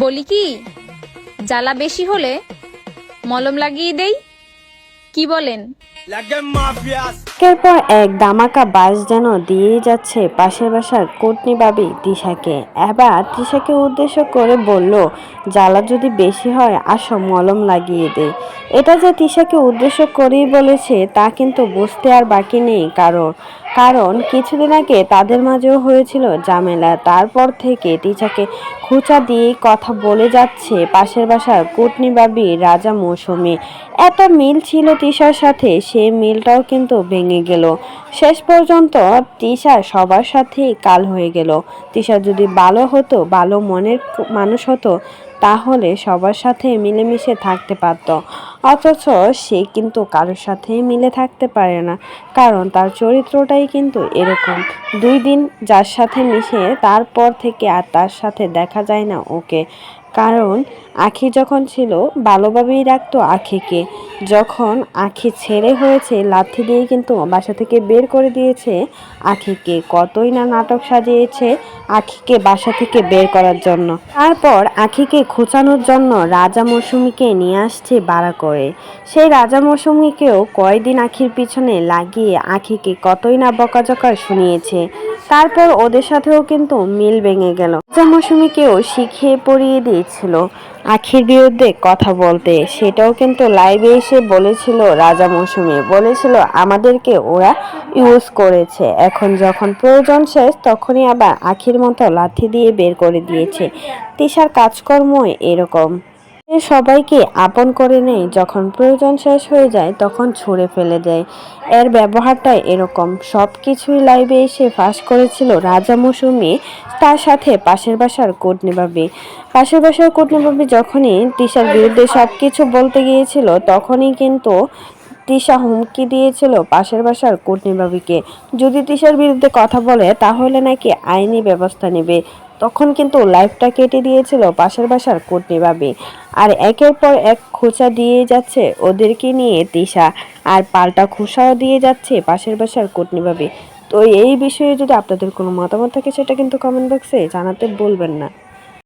বলি কি জ্বালা বেশি হলে মলম লাগিয়ে দেই। কি বলেন? একের পর এক দামাকা বাস যেন দিয়েই যাচ্ছে পাশের বাসার কুটনি বাবি তিশাকে। এবার তিশাকে উদ্দেশ্য করে বলল, জ্বালা যদি বেশি হয়, আসো মলম লাগিয়ে দে। এটা যে তিশাকে উদ্দেশ্য করেই বলেছে, তা কিন্তু বুঝতে আর বাকি নেই কারণ কারণ কিছুদিন আগে তাদের মাঝেও হয়েছিল ঝামেলা। তারপর থেকে তিশাকে খুচা দিয়ে কথা বলে যাচ্ছে পাশের বাসার কুটনি বাবি রাজা মৌসুমি। এত মিল ছিল তিশার সাথে সেই মিলটাও কিন্তু ভেঙে গেল। শেষ পর্যন্ত তিশা সবার সাথেই কাল হয়ে গেল। তিশা যদি ভালো হতো, ভালো মনের মানুষ হতো তাহলে সবার সাথে মিলেমিশে থাকতে পারত। অথচ সে কিন্তু কারোর সাথে মিলে থাকতে পারে না। কারণ তার চরিত্রটাই কিন্তু এরকম। দুই দিন যার সাথে মিশে তারপর থেকে আর তার সাথে দেখা যায় না ওকে। কারণ আখি যখন ছিল, ভালোভাবেই রাখতো আখিকে। যখন আখি ছেড়ে হয়েছে, লাথি দিয়ে কিন্তু বাসা থেকে বের করে দিয়েছে আখিকে। কতই না নাটক সাজিয়েছে আখিকে বাসা থেকে বের করার জন্য। তারপর আখিকে খোঁচানোর জন্য রাজা মৌসুমিকে নিয়ে আসছে বাড়া করে সেই রাজা মৌসুমিকেও কয়দিন আখির পিছনে লাগিয়ে আখিকে কতই না বকাঝকা শুনিয়েছে। তারপর ওদের সাথেও কিন্তু মিল ভেঙে গেল। রাজা মৌসুমিকেও শিখিয়ে পড়িয়ে দিয়েছিল। আখির বিরুদ্ধে কথা বলতে। সেটাও কিন্তু লাইভে এসে বলেছিল রাজা মৌসুমি। বলেছিল, আমাদেরকে ওরা ইউজ করেছে। এখন যখন প্রয়োজন শেষ, তখনই আবার আখির মতো লাথি দিয়ে বের করে দিয়েছে। তিশার কাজকর্ম এরকম। সবাইকে আপন করে নেয়। যখন প্রয়োজন শেষ হয়ে যায়, তখন ছুঁড়ে ফেলে দেয়। এর ব্যবহারটা এরকম। সব কিছুই লাইভে এসে ফাঁস করেছিল রাজা মৌসুমি। তার সাথে পাশের বাসার কোটনিবাবি পাশের বাসার কোটনিবাবি যখনই তিশার বিরুদ্ধে সব কিছু বলতে গিয়েছিল, তখনই কিন্তু তিশা হুমকি দিয়েছিল পাশের বাসার কোটনিবাবিকে যদি তিশার বিরুদ্ধে কথা বলে, তাহলে নাকি আইনি ব্যবস্থা নেবে। তখন কিন্তু লাইফটা কেটে দিয়েছিল পাশের বাসার কোটনিবাবি আর একের পর এক খোঁচা দিয়ে যাচ্ছে ওদেরকে নিয়ে তিশা আর পাল্টা খোসাও দিয়ে যাচ্ছে পাশের বাসার কোটনিবাবি তো এই বিষয়ে যদি আপনাদের কোনো মতামত থাকে সেটা কিন্তু কমেন্ট বক্সে জানাতে বলবেন না।